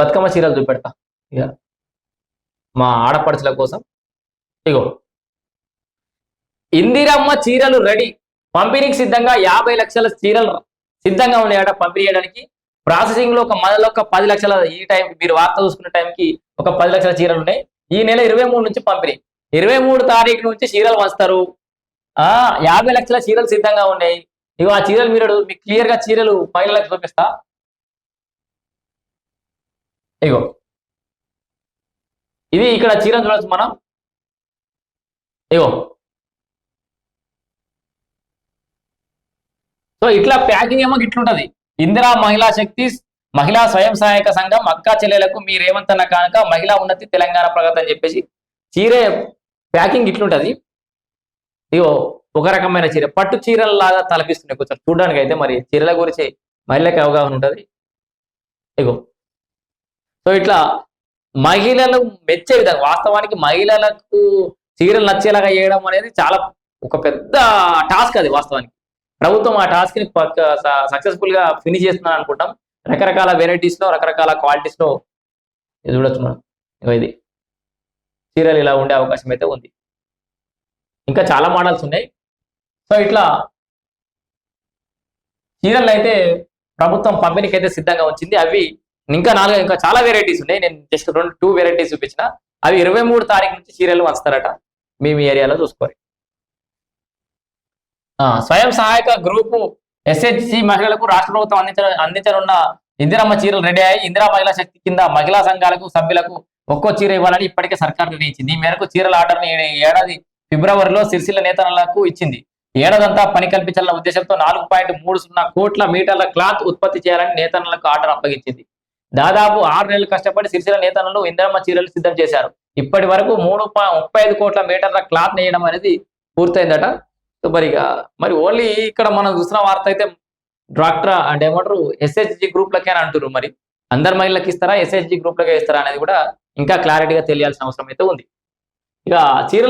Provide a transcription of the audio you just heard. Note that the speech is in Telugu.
బతుకమ్మ చీరలు చూపెడతా. ఇక మా ఆడపడుచుల కోసం. ఇగో. ఇందిరమ్మ చీరలు రెడీ. పంపిణీకి సిద్ధంగా యాభై లక్షల చీరలు సిద్ధంగా ఉన్నాయట పంపిణీ చేయడానికి. ప్రాసెసింగ్లో ఒక మనలో ఒక పది లక్షల ఈ టైం మీరు వార్త చూసుకున్న టైంకి ఒక పది లక్షల చీరలు ఉన్నాయి. ఈ నెల ఇరవై మూడు నుంచి పంపిణీ. ఇరవై మూడు తారీఖు నుంచి చీరలు వస్తారు. ఆ యాభై లక్షల చీరలు సిద్ధంగా ఉన్నాయి. ఇగో ఆ చీరలు మీరు మీకు క్లియర్గా చీరలు మహిళలకు చూపిస్తా. ఇగో. ఇది ఇక్కడ చీరలు చూడొచ్చు మనం. ఇగో. సో ఇట్లా ప్యాకింగ్ ఏమో ఇట్లుంటది ఇందిరా మహిళా శక్తి మహిళా స్వయం సహాయక సంఘం అక్క చెల్లెలకు మీరేమంతన్న రేవంత్ కానుక మహిళా ఉన్నతి తెలంగాణ ప్రగతి అని చెప్పేసి చీరే ప్యాకింగ్ ఇట్లుంటది ఇగో ఒక రకమైన చీర. పట్టు చీరలలాగా తలపిస్తున్నాయి కొంచెం చూడడానికి అయితే మరి చీరల గురించి మహిళకి అవగాహన ఉంటది. ఇగో. సో ఇట్లా మహిళలు మెచ్చే విధంగా వాస్తవానికి మహిళలకు చీరలు నచ్చేలాగా చేయడం అనేది చాలా ఒక పెద్ద టాస్క్ అది వాస్తవానికి. ప్రభుత్వం ఆ టాస్క్ని సక్సెస్ఫుల్గా ఫినిష్ చేస్తున్నాను అనుకుంటాం. రకరకాల వెరైటీస్లో రకరకాల క్వాలిటీస్లో ఇది చూడొచ్చు మనం. ఇది. చీరలు ఇలా ఉండే అవకాశం అయితే ఉంది. ఇంకా చాలా మోడల్స్ ఉన్నాయి. సో ఇట్లా చీరలు అయితే ప్రభుత్వం పంపిణీకి అయితే సిద్ధంగా ఉంచింది. అవి ఇంకా నాలుగు ఇంకా చాలా వెరైటీస్ ఉన్నాయి. నేను జస్ట్ రెండు టూ వెరైటీస్ చూపించిన. అవి ఇరవై మూడు తారీఖు నుంచి చీరలు వస్తారట. మీ మీ ఏరియాలో చూసుకోవాలి. స్వయం సహాయక గ్రూపు ఎస్హెచ్సి మహిళలకు రాష్ట్ర ప్రభుత్వం అందించ అందించనున్న ఇందిరమ్మ చీరలు రెడీ అయ్యాయి. ఇందిరా మహిళా శక్తి కింద మహిళా సంఘాలకు సభ్యులకు ఒక్కో చీర ఇవ్వాలని ఇప్పటికే సర్కార్ నిర్ణయించింది. ఈ మేరకు చీరల ఆర్డర్ని ఏడాది ఫిబ్రవరిలో సిరిసిల్ల నేతలకు ఇచ్చింది. ఏడాదంతా పని కల్పించాలన్న ఉద్దేశంతో నాలుగు పాయింట్ మూడు సున్నా కోట్ల మీటర్ల క్లాత్ ఉత్పత్తి చేయాలని నేతలకు ఆర్డర్ అప్పగించింది. దాదాపు ఆరు నెలలు కష్టపడి సిరిసిల నేతలను ఇంద్రమ్మ చీరలు సిద్ధం చేశారు. ఇప్పటి వరకు మూడు ముప్పై ఐదు కోట్ల మీటర్ల క్లాత్ నేయడం అనేది పూర్తయిందట. మరి ఇక మరి ఓన్లీ ఇక్కడ మనం చూసిన వార్త అయితే డాక్టర్ అంటే ఏమంటారు ఎస్హెచ్జి గ్రూప్ లకే అని మరి. అందరు మహిళలకు ఇస్తారా ఎస్హెచ్జి గ్రూప్ లకే ఇస్తారా అనేది కూడా ఇంకా క్లారిటీగా తెలియాల్సిన అవసరం అయితే ఉంది. ఇక చీరల